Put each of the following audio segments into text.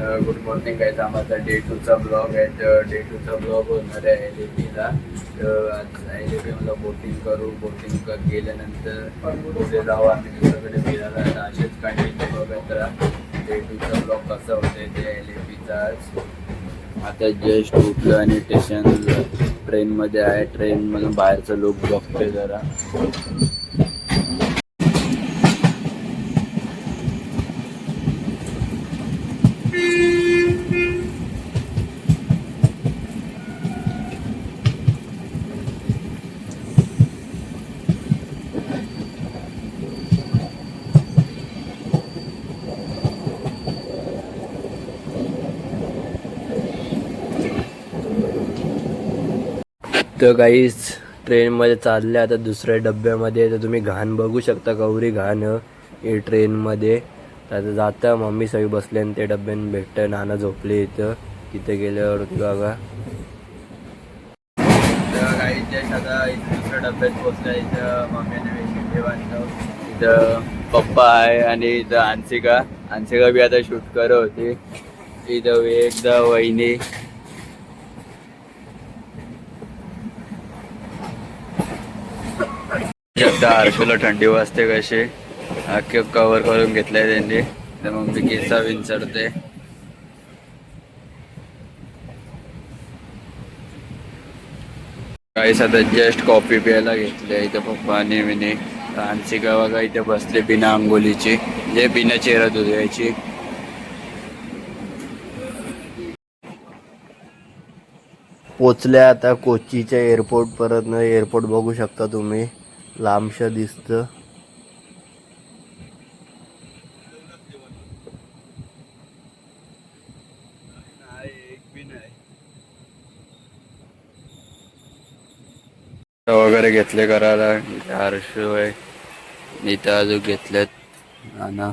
Good morning guys आम्हाला day टूचा blog आहे. तर डे टूचा ब्लॉग होणार आहे एल ए पीला तर आज एल ए पीला बोटिंग करू. बोटिंग कर गेल्यानंतर पुढे जाऊ आम्ही दुसरीकडे फिरायला तर असेच कंटिन्यू बघत राहा. डे टूचा ब्लॉग कसा होते ते एल ए पीचा आज. आता जस्ट उठलो आणि स्टेशन ट्रेनमध्ये आहे. ट्रेनमधून बाहेरचं लोक बघतोय जरा. तर काहीच ट्रेनमध्ये चालले आता दुसऱ्या डब्यामध्ये तर तुम्ही घाण बघू शकता कवरी घाण हे ट्रेनमध्ये तर आता जाता मम्मी सगळी बसले आणि ते डब्यान भेटतं नाना झोपले इथं. तिथे गेल्यावर बघा. तर काही आता इथं दुसऱ्या डब्यात पोचल्या इथं मम्मीने ठेवायचं इथं पप्पा आहे आणि इथं अन्सिका अन्सिका बी आता शूट करत होती. इथं एकदा वहिनी. एकदा आरशूला थंडी वाजते कशी. अख्खे कव्हर करून घेतलंय त्यांनी. तर मग मी केसा विंचरते. काही सध्या जस्ट कॉफी प्यायला घेतली इथे पप्पा आणि मिनी. गावा का इथे बसले बिना अंघोलीची जे बिना चेहरा धुयाची पोचल्या आता कोचीच्या एअरपोर्ट परत. एअरपोर्ट बघू शकता तुम्ही. लांबश दिसतं. वगैरे घेतले करायला इथे आरशू आहे. इथं अजून घेतलेत. आणि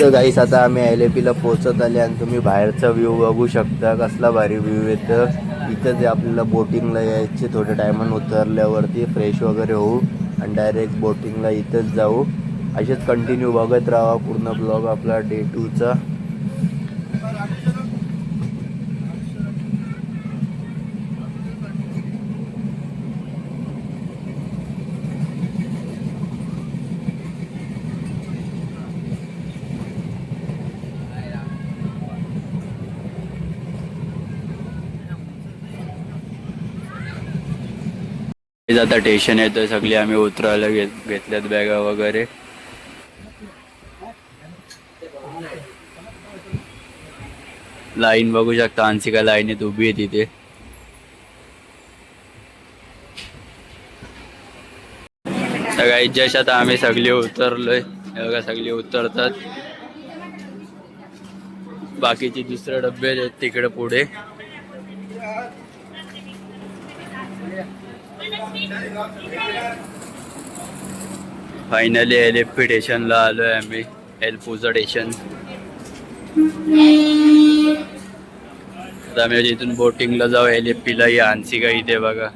तर गाईस आता आम्ही एल ए पीला पोहोचत आले आणि तुम्ही बाहेरचा व्ह्यू बघू शकता. कसला भारी व्ह्यू येतं इथं ते आपल्याला बोटिंगला यायचे थोड्या टायमान उतरल्यावरती फ्रेश वगैरे होऊ आणि डायरेक्ट बोटिंगला इथंच जाऊ. असेच कंटिन्यू बघत राहा. पूर्ण ब्लॉग आपला डे टूचा आता टेशन येतं सगळी आम्ही उतरायला घेत घेतल्यात बॅगा वगैरे. लाईन बघू शकता अन्सिका लाईनीत उभी आहे तिथे. सगळ्या जश आता आम्ही सगळी उतरलोय. बघा सगळी उतरतात. बाकीचे दुसरे डबे आहेत तिकडे पुढे. फायनली एल एफ पी स्टेशनला आलोय आम्ही एलपूजा स्टेशन आता आम्ही इथून बोटिंगला जाऊ एल एफ पीला या आणसिका इथे बघा.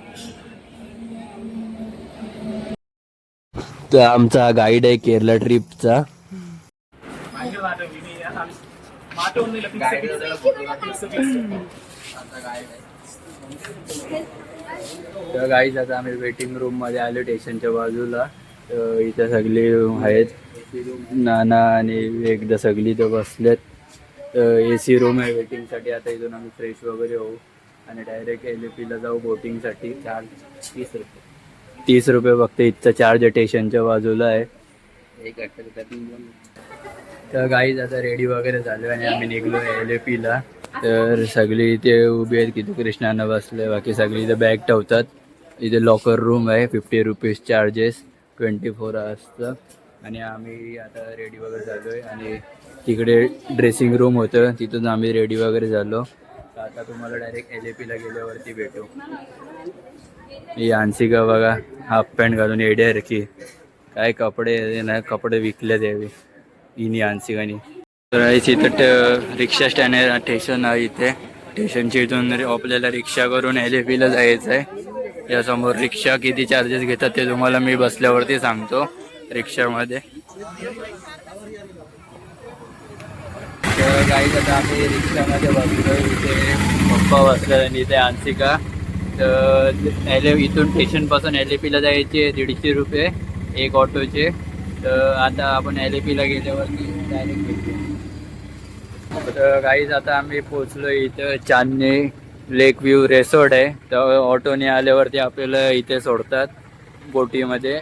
तर आमचा गाईड आहे केरला ट्रिपचा तर गाईज आता आम्ही वेटिंग रूममध्ये आलो स्टेशनच्या बाजूला. तर इथं सगळे आहेत. नाना आणि एकदा सगळी तर बसलेत. ए सी रूम आहे वेटिंगसाठी आता इथून आम्ही फ्रेश वगैरे होऊ. आणि डायरेक्ट एल पीला जाऊ बोटिंगसाठी चार्ज तीस रुपये. तीस रुपये फक्त इथचं चार्ज स्टेशनच्या बाजूला आहे. एक तर गाईज आता रेडी वगैरे झालो आणि आम्ही निघलो एल पीला तर सगळी इथे उभी आहेत किती कृष्णानं बसले बाकी सगळी इथे बॅग ठेवतात. इथे लॉकर रूम आहे fifty rupees charges twenty four आवर्सचं आणि आम्ही आता रेडी वगैरे झालो आहे आणि तिकडे ड्रेसिंग रूम होतं तिथून आम्ही रेडी वगैरे झालो. आता तुम्हाला डायरेक्ट एल ए पीला गेल्यावरती भेटू. ही आणसिका बघा हाफ पॅन्ट घालून येड्यासारखी काय कपडे ना कपडे विकले द्यावे इनी आंसिकानी तर इथं रिक्षा स्टँड आहे स्टेशन आहे इथे. स्टेशनच्या इथून आपल्याला रिक्षा करून एल ए पीला जायचं आहे यासमोर रिक्षा किती चार्जेस घेतात ते तुम्हाला मी बसल्यावरती सांगतो रिक्षामध्ये. तर काही आता आम्ही रिक्षामध्ये बसलो इथे. पप्पा बसले आणि इथे आंसिका तर एल इथून स्टेशनपासून एल ए पीला जायचे दीडशे रुपये एक ऑटोचे. तर आता आपण एल ए पीला गेल्यावरती डायरेक्ट तर काहीच आता आम्ही पोचलो इथं चांदणी लेक व्ह्यू रेसॉर्ट आहे. तर ऑटोने आल्यावरती आपल्याला इथे सोडतात बोटीमध्ये.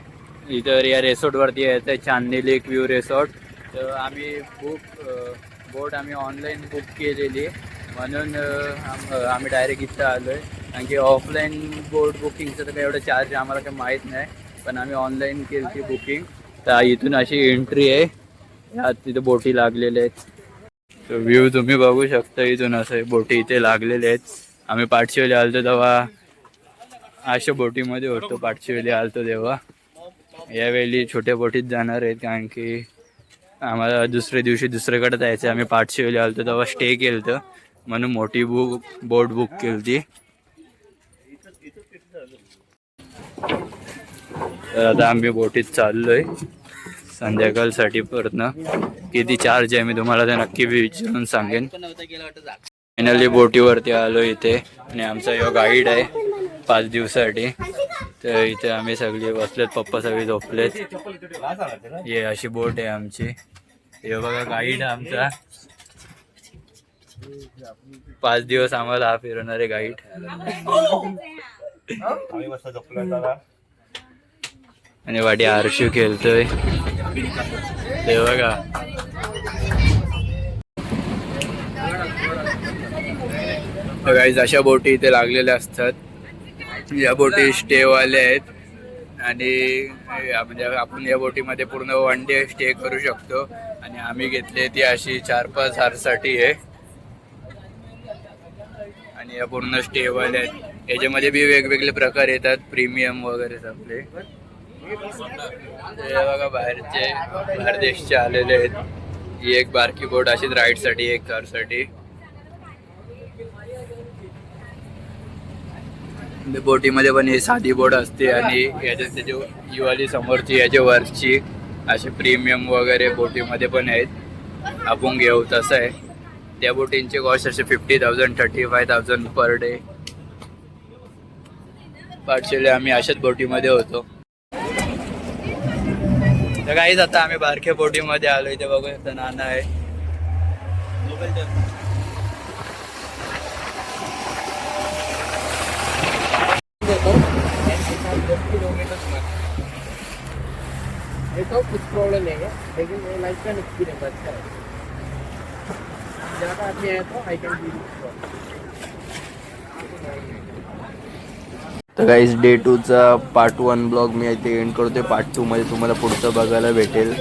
इथं या रेसॉर्टवरती यायचं आहे चांदणी लेक व्ह्यू रेसॉर्ट तर आम्ही बुक बोट आम्ही ऑनलाईन बुक केलेली. म्हणून आम- आम्ही डायरेक्ट इथं आलो आहे कारण की ऑफलाईन बोट बुकिंगचं तर काही एवढं चार्ज आम्हाला काही माहीत नाही. पण आम्ही ऑनलाईन केली ती बुकिंग तर इथून अशी एंट्री आहे. यात तिथे बोटी लागलेल्या आहेत. व्ह्यू तुम्ही बघू शकता इथून असं बोटी इथे लागलेले आहेत. आम्ही पाठशिवली आलतो तेव्हा अशा बोटीमध्ये होतो पाठशिवली आलतो तेव्हा. यावेळी छोट्या बोटीत जाणार आहेत कारण की आम्हाला दुसऱ्या दिवशी दुसऱ्याकडे जायचं आम्ही पाठशिवली आलतो तेव्हा स्टे केलं म्हणून मोठी बुक बोट बुक केली होती तर आता आम्ही बोटीत चाललोय. संध्याकाळसाठी परतनं किती चार्ज आहे मी तुम्हाला ते नक्की विचारून सांगेन. फायनली बोटीवरती आलो इथे. आणि आमचा यो गाईड आहे. पाच दिवसासाठी. तर इथे आम्ही सगळे बसलेत पप्पा सगळे झोपलेत. हे अशी बोट आहे आमची. हे बघा गाईड आहे आमचा. पाच दिवस आम्हाला हा फिरवणारे गाईड आणि वाटी आरशू खेळतोय. ते बघा. हो गाईज अशा बोटी इथे लागलेल्या असतात. या बोटी स्टेवाल्या आहेत. आणि म्हणजे आपण या बोटीमध्ये पूर्ण वन डे स्टे करू शकतो. आणि आम्ही घेतली ती अशी चार पाच हारसाठी आहे आणि या पूर्ण स्टेवाल्या आहेत. याच्यामध्ये बी वेगवेगळे प्रकार येतात. प्रीमियम वगैरे आपले हे बघा बाहेरचे बाहेर देशचे आलेले आहेत. ही एक बारकी बोट अशीच राईडसाठी एक कारसाठी. बोटीमध्ये पण ही साधी बोट असते आणि याच्या त्याची युवाली समोरची याच्या वरची असे प्रीमियम वगैरे बोटीमध्ये पण आहेत. आपण घेऊ तसं आहे. त्या बोटींचे कॉस्ट असे fifty thousand thirty five thousand per day पाठशेले आम्ही अशाच बोटीमध्ये होतो. तर काहीच आता आम्ही बारक्या बोटीमध्ये आलो इथे बघू शकता नाना आहे. कुछ प्रॉब्लम नहीं है लेकिन ये लाइफ का एक्सपीरियंस अच्छा है ज़्यादा आदमी है तो आई कैन बी तर गाईज डे टूचा पार्ट वन ब्लॉग मी इथे एंड करतोय. पार्ट टू मध्ये तुम्हाला पुढचं बघायला भेटेल.